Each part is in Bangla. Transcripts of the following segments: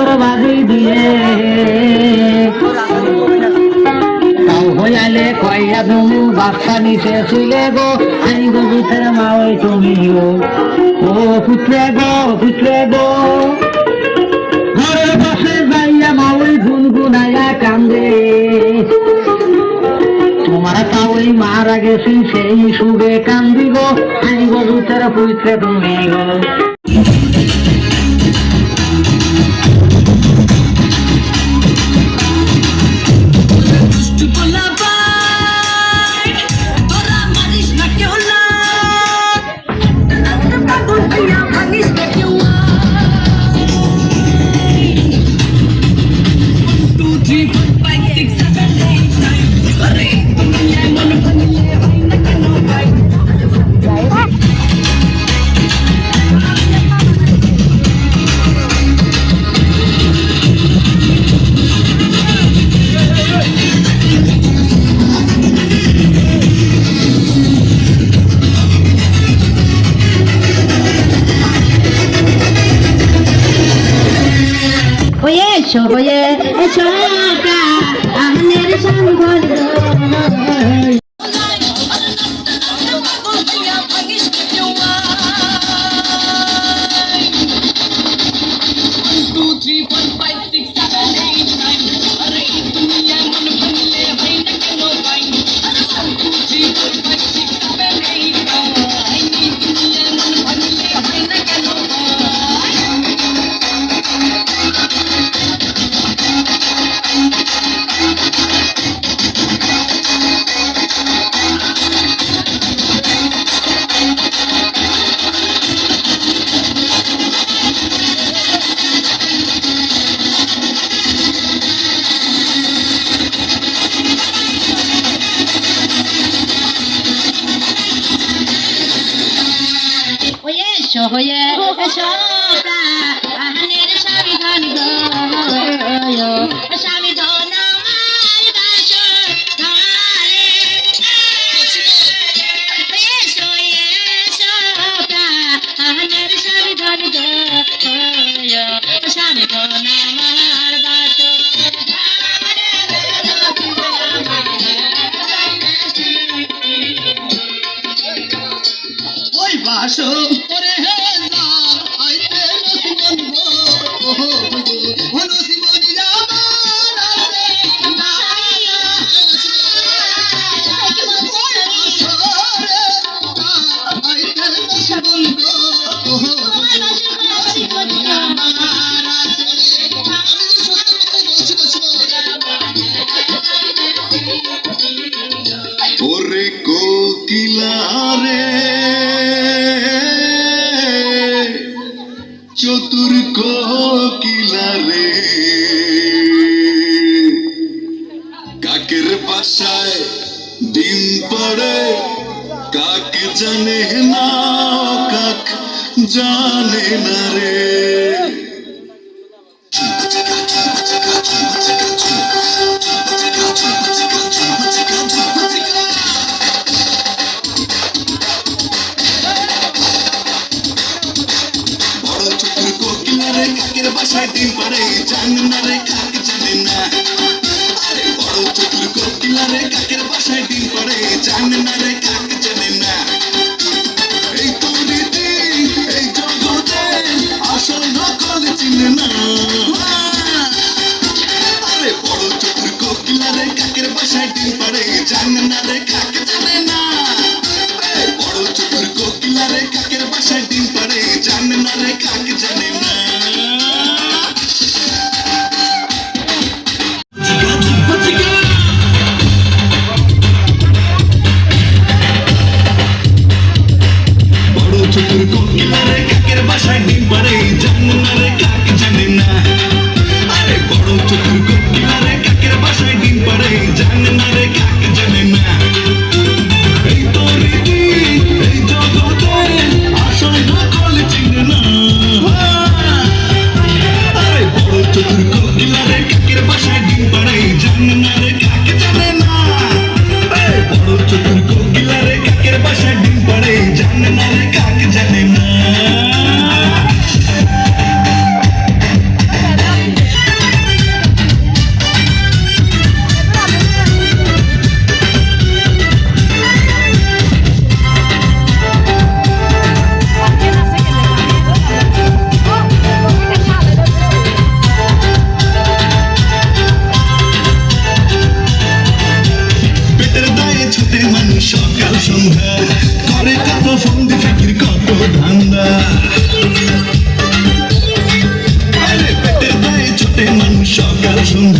কতর বাজি দিয়ে। তাও হইয়ালে কইয়া তুমি বাচ্চা নিচে শুইলে গো আই গো ভিতরে মা তুমি ও পুত্রে গো পুত্রে গো। ঘরের পাশে যাইয়া মা ওই গুনগুনাইয়া কান্দে। তোমার তাওই মারা গেছি সেই সুগে কান্দিব। আই গো ভিতরে পুত্রে তুমি গো ওয়ে এসো। 我也开始 না রে বাসায় ডিম পারে জানে না রে কাক জানে না আরে বড় চতুর কোকিলারে কাকের বাসায় ডিম পারে জানে না রে জান না সকাল সন্ধ্যা করে কত সন্ধি ফিকির কত ধান্দা। আরে পেটের দায়ে ছুটে মানুষ, সকাল সন্ধ্যা।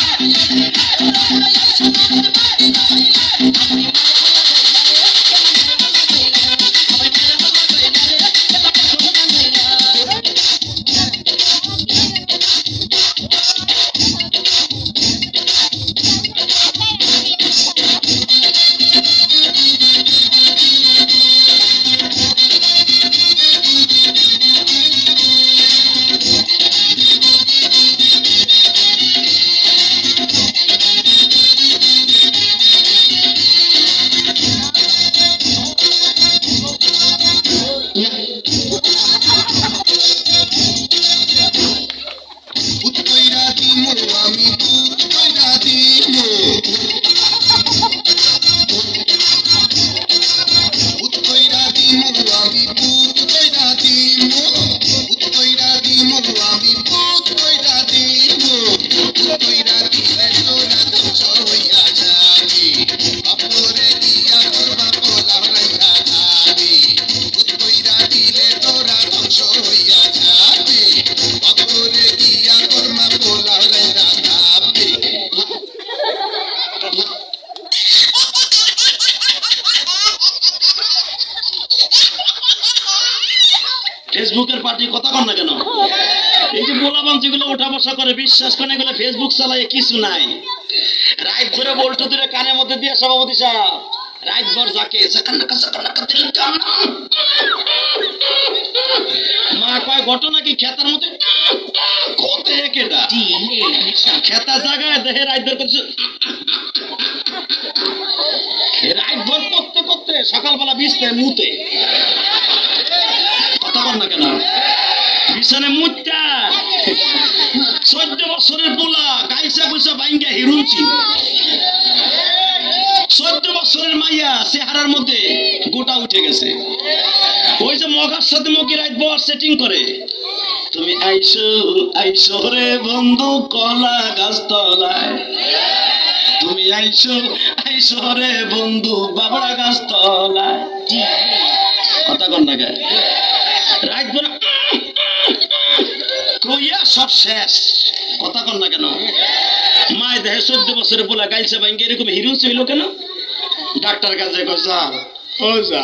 ফেসবুকের পার্টি কথা কন না কেন? এই যে বোলা বাঞ্চিগুলো ওঠা বসা করে বিশ্বাস করে এগুলো ফেসবুক চালায় কিছু নাই। রাইট ধরে বল্টু ধরে কানের মধ্যে দিয়ে সভাপতি সাহেব রাইট ভর যাকে মা কয় ঘটনা কি খেতার মধ্যে কোতে কেডা খেতা জায়গায় দেহে রাইট ধর করছে। রাইট ভর করতে করতে সকালবেলা বিছতে মুতে। কথা কর না কেন? বিছানে মুচ্চা চোদ্দ বছরের পোলা গাইসা গুইসা বাইঙ্গা হিরুঞ্চি। চোদ্দ বছরের মাইয়া, চেহারার মধ্যে গোটা উঠে গেছে। ওই যে মগার সাথে রাইট বর সেটিং করে। তুমি আইসো আইসো রে বন্ধু, কলা গাছতলায় তুমি আইসো আইসো রে বন্ধু বাবড়া গাছতলায় কথা কর না রাত ভরা লইয়া সব শেষ। কথা কন না কেন? মায় দেহে চোদ্দ পোলা গাইছে ভাঙ্গে এরকম হিরো ছিল কেন? ডাক্তার কাছে যা ও যা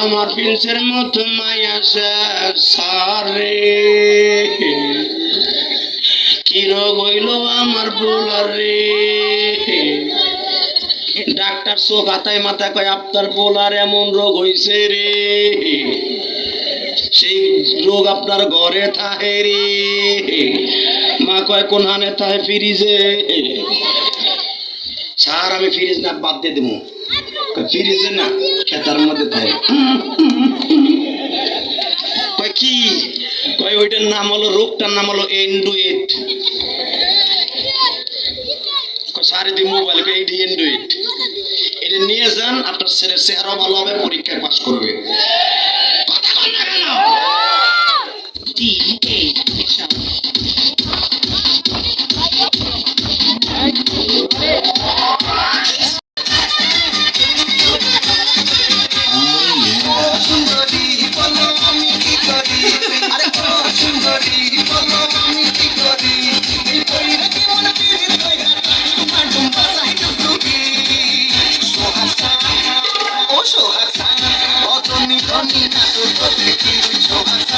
আমার প্রিন্সের মতো মায়া সারে কি রোগ হইল আমার পোলার রে? ডাক্তার চোখ হাতায় মাথায় কয়, আপনার পোলার এমন রোগ হইছে রে। সেই রোগ আপনার ঘরে থাহে রে। মা কয়, কোন হানে থাহে ফ্রিজে? স্যার আমি ফ্রিজ না, বাদ দিয়ে দেবো ফ্রিজে না, খেতার মধ্যে থাকে কয়, কি? কয়, ওইটার নাম হলো, রোগটার নাম হলো এন্ডুয়েট। সারে দি মোবাইল এইটি এন্ডুয়েট এটা নিয়ে যান, আপনার ছেলের চেহারা ভালো হবে, পরীক্ষায় পাশ করবে। সোহাগ ও সোহাগ